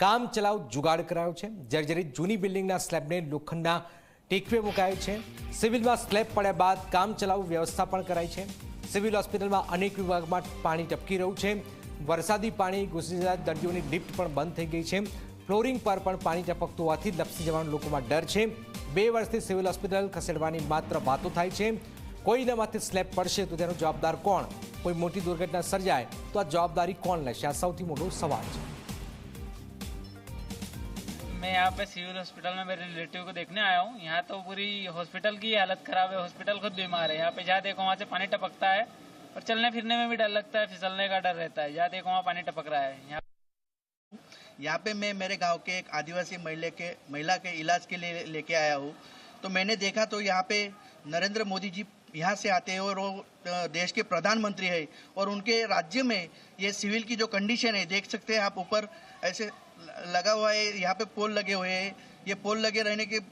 કામ ચલાવ જુગાડ કરાયો છે. જર્જરિત જૂની બિલ્ડિંગના સ્લેબને લોખંડના ટેકવે મુકાયો છે. સિવિલમાં સ્લેબ પડ્યા બાદ કામ ચલાવ વ્યવસ્થા પણ કરાઈ છે. સિવિલ હોસ્પિટલમાં અનેક વિભાગમાં પાણી ટપકી રહ્યું છે. વરસાદી પાણી ઘૂસી જતા દર્દીઓની લિફ્ટ પણ બંધ થઈ ગઈ છે. ફ્લોરિંગ પર પણ પાણી ટપકતું હોવાથી લપસી જવાનો લોકોમાં ડર છે. બે વર્ષથી સિવિલ હોસ્પિટલ ખસેડવાની માત્ર વાતો થાય છે. કોઈના માથે સ્લેબ પડશે તો તેનો જવાબદાર કોણ? કોઈ મોટી દુર્ઘટના સર્જાય તો આ જવાબદારી કોણ લેશે? આ સૌથી મોટો સવાલ છે. मैं यहाँ पे सिविल हॉस्पिटल में मेरे रिलेटिव को देखने आया हूँ। यहाँ तो पूरी हॉस्पिटल की हालत खराब है, हॉस्पिटल खुद बीमार है। यहाँ पे जहाँ देखो वहाँ से पानी टपकता है और चलने फिरने में भी डर लगता है, फिसलने का डर रहता है। जहाँ देखो वहाँ पानी टपक रहा है। यहाँ यहाँ पे मैं मेरे गाँव के एक आदिवासी महिला के महिला के इलाज के लिए लेके आया हूँ। तो मैंने देखा तो यहाँ पे नरेंद्र मोदी जी यहाँ से आते हैं और वो अ, देश के प्रधानमंत्री है और उनके राज्य में ये सिविल की जो कंडीशन है देख सकते हैं आप ऊपर ऐसे ल- लगा हुआ है यहाँ पे पोल लगे हुए हैं ये पोल लगे रहने के अ,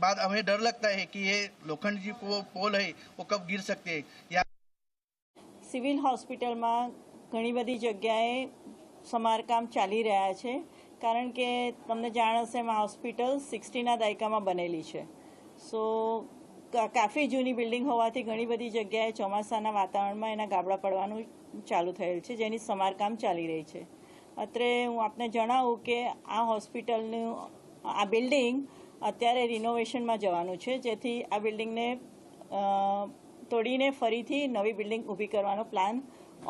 बाद हमें डर लगता है कि ये लोखंड जी वो पोल है वो कब गिर सकते हैं यहाँ સિવિલ હોસ્પિટલમાં ઘણી બધી જગ્યાએ સમારકામ ચાલી રહ્યા છે કારણ કે તમને જાણ હશે એમાં હોસ્પિટલ સિક્સટીના દાયકામાં બનેલી છે. સો કાફી જૂની બિલ્ડિંગ હોવાથી ઘણી બધી જગ્યાએ ચોમાસાના વાતાવરણમાં એના ગાબડા પડવાનું ચાલુ થયેલ છે, જેની સમારકામ ચાલી રહી છે. અત્રે હું આપને જણાવું કે આ હોસ્પિટલનું, આ બિલ્ડિંગ અત્યારે રિનોવેશનમાં જવાનું છે, જેથી આ બિલ્ડિંગને તોડીને ફરીથી નવી બિલ્ડિંગ ઊભી કરવાનો પ્લાન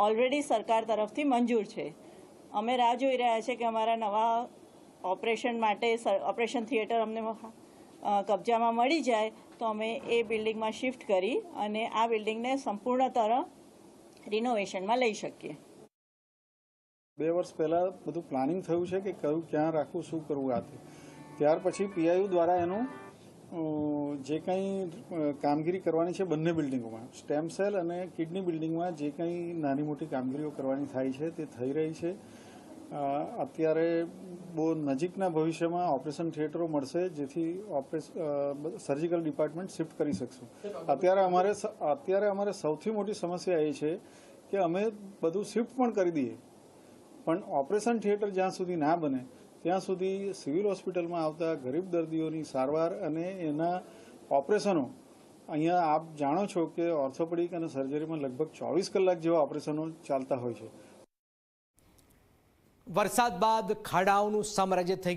ઓલરેડી સરકાર તરફથી મંજૂર છે. અમે રાહ જોઈ રહ્યા છે કે અમારા નવા ઓપરેશન માટે ઓપરેશન થિયેટર અમને કબજામાં મળી જાય તો અમે એ બિલ્ડિંગમાં શિફ્ટ કરી અને આ બિલ્ડિંગને સંપૂર્ણતર રિનોવેશનમાં લઈ શકીએ. બે વર્ષ પહેલાં બધું પ્લાનિંગ થયું છે કે કયું, ક્યાં રાખવું, શું કરવું આ ત્યાર પછી પીઆઈયુ દ્વારા એનું જે કંઈ કામગીરી કરવાની છે બંને બિલ્ડિંગોમાં. સ્ટેમ સેલ અને કિડની બિલ્ડિંગમાં જે કંઈ નાની મોટી કામગીરીઓ કરવાની થાય છે, તે થઈ રહી છે. અત્યારે બહુ નજીકના ભવિષ્યમાં ઓપરેશન થિયેટરો મળશે, જેથી ઓપરેશન સર્જિકલ ડિપાર્ટમેન્ટ શિફ્ટ કરી શકશું. અત્યારે અમારે અત્યારે અમારે સૌથી મોટી સમસ્યા એ છે કે અમે બધું શિફ્ટ પણ કરી દઈએ. પણ ઓપરેશન થિયેટર જ્યાં સુધી ના બને, ત્યાં સુધી સિવિલ હોસ્પિટલમાં આવતા ગરીબ દર્દીઓની સારવાર અને એના ઓપરેશનો. અહીંયા આપ જાણો છો કે ઓર્થોપેડિક અને સર્જરીમાં લગભગ ચોવીસ કલાક જેવા ઓપરેશનો ચાલતા હોય છે. વરસાદ બાદ ખાડાઓનું સામ્રાજ્ય થઈ ગયું.